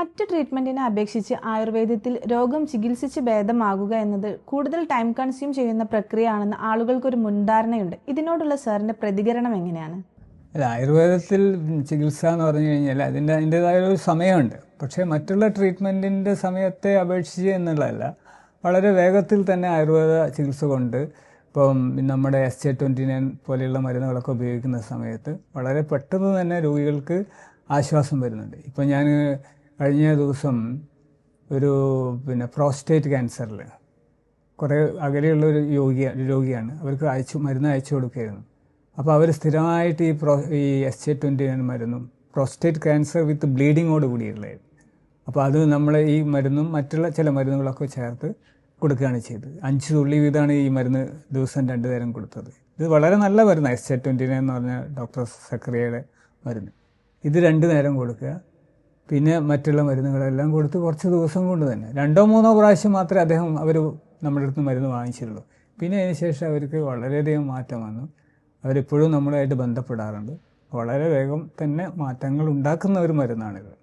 മറ്റ് ട്രീറ്റ്മെന്റിനെ അപേക്ഷിച്ച് ആയുർവേദത്തിൽ രോഗം ചികിത്സിച്ച് ഭേദമാകുക എന്നത് കൂടുതൽ ടൈം കൺസ്യൂം ചെയ്യുന്ന പ്രക്രിയയാണെന്ന് ആളുകൾക്കൊരു മുൻധാരണയുണ്ട്. ഇതിനോടുള്ള സാറിന്റെ പ്രതികരണം എങ്ങനെയാണ്? അല്ല ആയുർവേദത്തിൽ ചികിത്സ എന്ന് പറഞ്ഞു കഴിഞ്ഞാൽ അതിന്റെ അതിന്റെതായ ഒരു സമയമുണ്ട്. പക്ഷേ മറ്റുള്ള ട്രീറ്റ്മെന്റിന്റെ സമയത്തെ അപേക്ഷിച്ച് എന്നുള്ളതല്ല. വളരെ വേഗത്തിൽ തന്നെ ആയുർവേദ ചികിത്സ കൊണ്ട് ഇപ്പം നമ്മുടെ എസ് ജെ ട്വന്റി നയൻ പോലെയുള്ള മരുന്നുകളൊക്കെ ഉപയോഗിക്കുന്ന സമയത്ത് വളരെ പെട്ടെന്ന് തന്നെ രോഗികൾക്ക് ആശ്വാസം വരുന്നുണ്ട്. ഇപ്പം ഞാൻ കഴിഞ്ഞ ദിവസം ഒരു പിന്നെ പ്രോസ്റ്റേറ്റ് ക്യാൻസറിൽ കുറേ അകലെയുള്ള ഒരു യോഗിയ രോഗിയാണ്. അവർക്ക് അയച്ചു മരുന്ന് അയച്ചു കൊടുക്കുകയായിരുന്നു. അപ്പോൾ അവർ സ്ഥിരമായിട്ട് ഈ പ്രോ ഈ എസ് ജെ ട്വന്റി മരുന്നും പ്രോസ്റ്റേറ്റ് ക്യാൻസർ വിത്ത് ബ്ലീഡിങ്ങോട് കൂടിയുള്ളതായിരുന്നു അപ്പോൾ അത് നമ്മൾ ഈ മരുന്നും മറ്റുള്ള ചില മരുന്നുകളൊക്കെ ചേർത്ത് കൊടുക്കുകയാണ് ചെയ്തത്. അഞ്ച് തുള്ളി വീതമാണ് ഈ മരുന്ന് ദിവസം രണ്ട് നേരം കൊടുത്തത്. ഇത് വളരെ നല്ല മരുന്നാണ് എസ് ജെ ട്വന്റി നയൻ എന്ന് പറഞ്ഞ ഡോക്ടർ സക്രിയയുടെ മരുന്ന്. ഇത് രണ്ട് നേരം കൊടുക്കുക. പിന്നെ മറ്റുള്ള മരുന്നുകളെല്ലാം കൊടുത്ത് കുറച്ച് ദിവസം കൊണ്ട് തന്നെ. രണ്ടോ മൂന്നോ പ്രാവശ്യം മാത്രമേ അദ്ദേഹം അവർ നമ്മുടെ അടുത്ത് മരുന്ന് വാങ്ങിച്ചിട്ടുള്ളൂ. പിന്നെ അതിന് ശേഷം അവർക്ക് വളരെയധികം മാറ്റം വന്നു. അവരിപ്പോഴും നമ്മളായിട്ട് ബന്ധപ്പെടാറുണ്ട്. വളരെ വേഗം തന്നെ മാറ്റങ്ങൾ ഉണ്ടാക്കുന്ന ഒരു മരുന്നാണിത്.